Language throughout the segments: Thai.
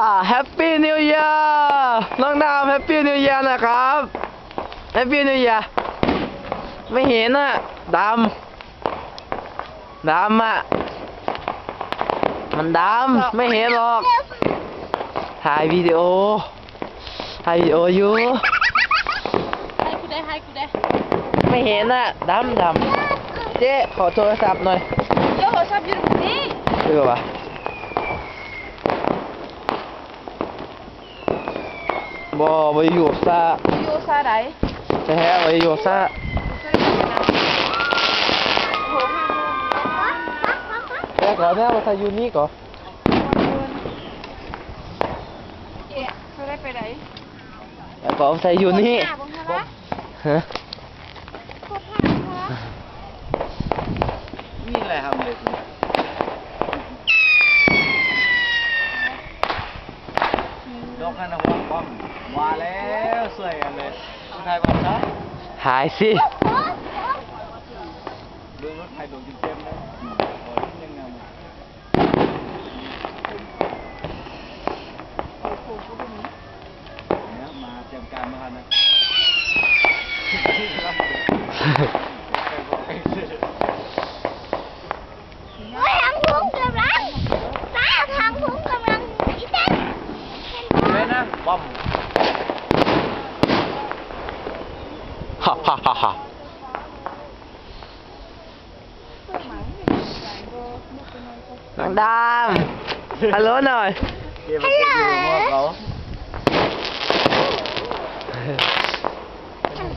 อ่าแฮปปี้นิว e ย r น้องดาวแฮปปี้นิว e ย r นะครับแฮปปี้นิว e ย r ไม่เห็นอะดำดำอะมันดำไม่เห็นหรอกถ่ายวิดีโอถ่ายวิดีโออยู่ให้กูได้ให้กูได้ไม่เห็นอะดำดำเจ๊ขอโทรศัพท์หน่อยเดี๋ยวโทรศัพท์อยู่ตรงนี้เออวะ บ่บ่อยู่ซะอยู่ซาไหนแท้บ่อยู่ซะโทรหาแล้วก็แม่มาทาอยู่นี่ก่อนเจ๊เขาได้ไปไหนแล้วก็ใส่อยู่นี่หาบังคับวะฮะโคตรหาบังคับวะนี่แหละครับเด็กยกให้นะว่าป้อมมาแล้วสวยกันเลยคุณไทยบ้างนะ หายสิดูรถไทยโดนเต็มๆเลยโอ้ยยังไงเนี่ยมาเตรียมการมาทันนะเฮ้ยทางผมกำลังตาทางผมกำลังอีเต้นเลยนะป้อม ฮ่าฮ่าฮ่าฮ่าน้องดำฮัลโหลหน่อยเกมมันจะอยู่มอเขา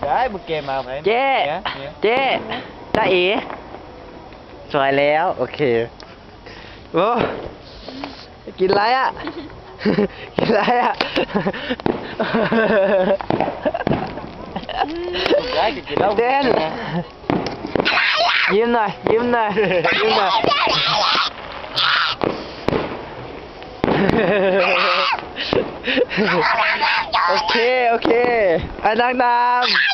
ได้บุกเกมมาไหมเจ๊นี่ยเนี่ยเจ๊จ้าเอ๋สวยแล้ว โอเคโอ้กินอะไรอะ กินอะไรอะ ได้ก็กินยิ้มหน่อย ยิ้มหน่อย ยิ้มหน่อยโอเค โอเคไอันดังด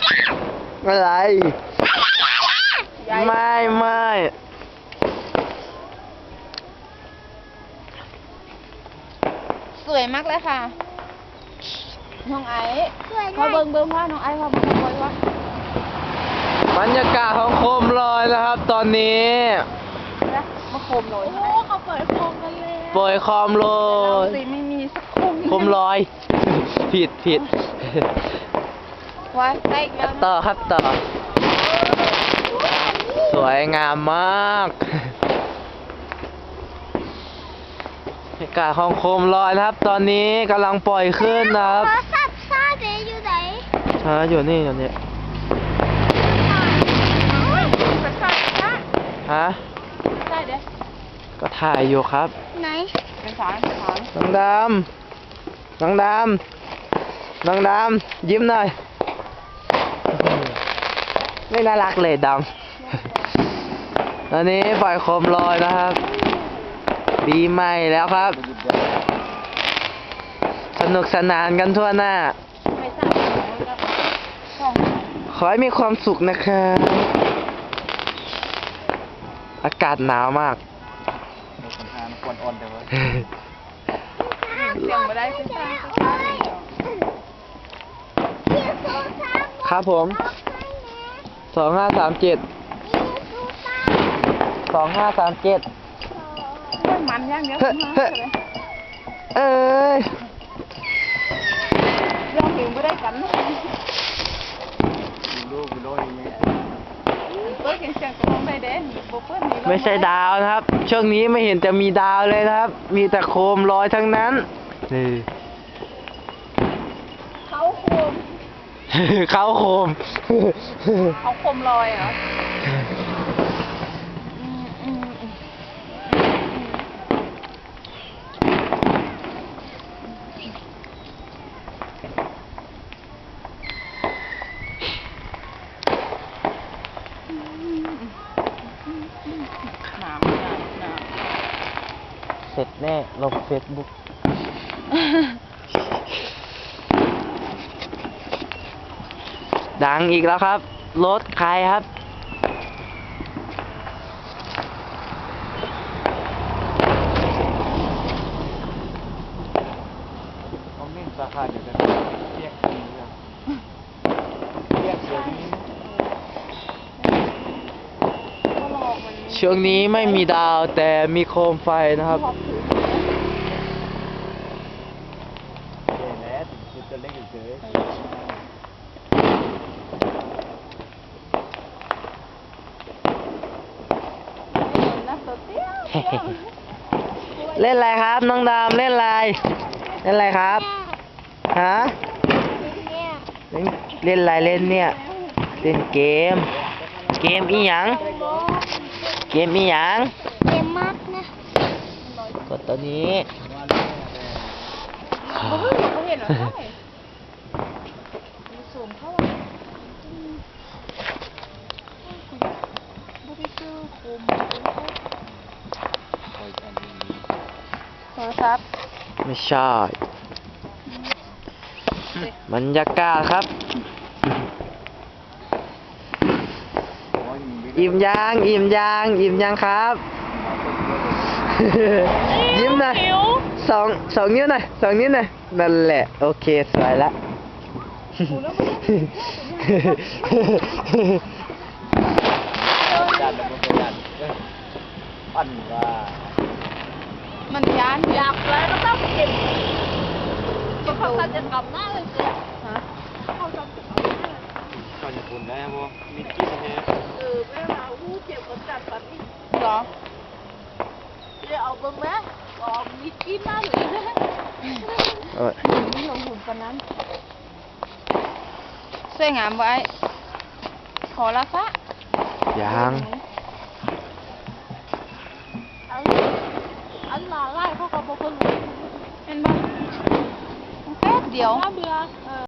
ำอะไร ไม่ไม่สวยมากเลยค่ะ น้องไอ้สวยมาเลเบิ่ยงเบิ่งว่าน้องไอ้ว่ามันสวยวะบรรยากาศของโคมลอยนะครับ ตอนนี้นะมาโคมเลยโอ้เขาเปิดโคมกันเลยโปรยคอมลอยสิไม่มีสักโคมโคมลอย ผิดผิดว่าได้อีกแล้วต่อครับต่อ สวยงามมากบรรยากาศของโคมลอยนะครับ ตอนนี้กำลังปล่อยขึ้นนะครับ อ่าอยู่นี่อยู่นี่ฮะได้เด้ก็ถ่ายอยู่ครับ ไหนเป็นสารเป็นสารน้องดำน้องดำน้องดำยิ้มหน่อย ไม่น่ารักเลยดำตอนนี้ปล่อยโคมลอยนะครับปีใหม่แล้วครับ สนุกสนานกันทั่วหน้า ขอให้มีความสุขนะครับ อากาศหนาวมากคนทานควนอ่อนแต่ว่าเสียงมาได้เป็นสารเป็นสารพี่โทรศัพท์ครับผมบอกให้นะสองห้าสามเจ็ดพี่โทรศัพท์สองห้าสามเจ็ดไม่มันอย่างเดียวเฮ้ยเฮ้ยเอ้ยยังถึงไม่ได้กัน ดูลูกดูโลกอย่างเงี้ยเปิดเสียงเสียงกระมองได้เด่นโบเปิ้ลนี่ไม่ใช่ดาวนะครับ ช่วงนี้ไม่เห็นจะมีดาวเลยนะครับ มีแต่โคมลอยทั้งนั้นนี่ เขาโคม เขาโคม เขาโคมลอยเหรออืมอืมอืมหนาวหนาวหนาว เส ร็จแน่ลงเฟซบุ๊กดังอีกแล้วครับ รถใครครับสาขาเดียวกันเรียกนี้นะเรียกเสียงนี้ก็หลอกมันช่วงนี้ไม่มีดาวแต่มีโคมไฟนะครับ ชอบถือ เจ๋แล้วถึงจะ เล่นเฉยนะตัวเตี้ยเล่นอะไรครับ น้องดามเล่นอะไร เล่นอะไรครับฮะเนี่ยเล่นเล่นอะไรเล่นเนี่ย เล่นเกม เกมอีหยัง เกมอีหยังเต็มมากนะกดตัวนี้ เขาเพิ่งเขาเห็นเหรอใช่สูงเท่าไหร่บุกซื้อคุม โทรศัพท์ไม่ใช่ บรรยากาศครับ อิ่มยังอิ่มยังอิ่มยังครับ ยิ้มหน่อยสองสองนิ้วหน่อยสองนิ้วหน่อยนั่นแหละ โอเค สวยละยันแล้วมันก็ยันปั่นว่า มันยานอยากเลยก็ต้องเก็บก็เขาจะกลับหน้าเลยสิฮะเขาจะกลับหน้าเลยก่อนจะคุณได้ไหมมีกินแฮะเออแม่มาหูเจ็บกว่าจัดแบบนี้เหรอจะเอาเบิ้งไหมบอกมีกินมากเลยนะโอ้ยนี่ลงหุ่นปานนั้นสวยงามไว้ขอละซะยัง อันมาไล่เขาก็บอกคนรู้เป็นบ้างแป๊บเดียวเบื่อ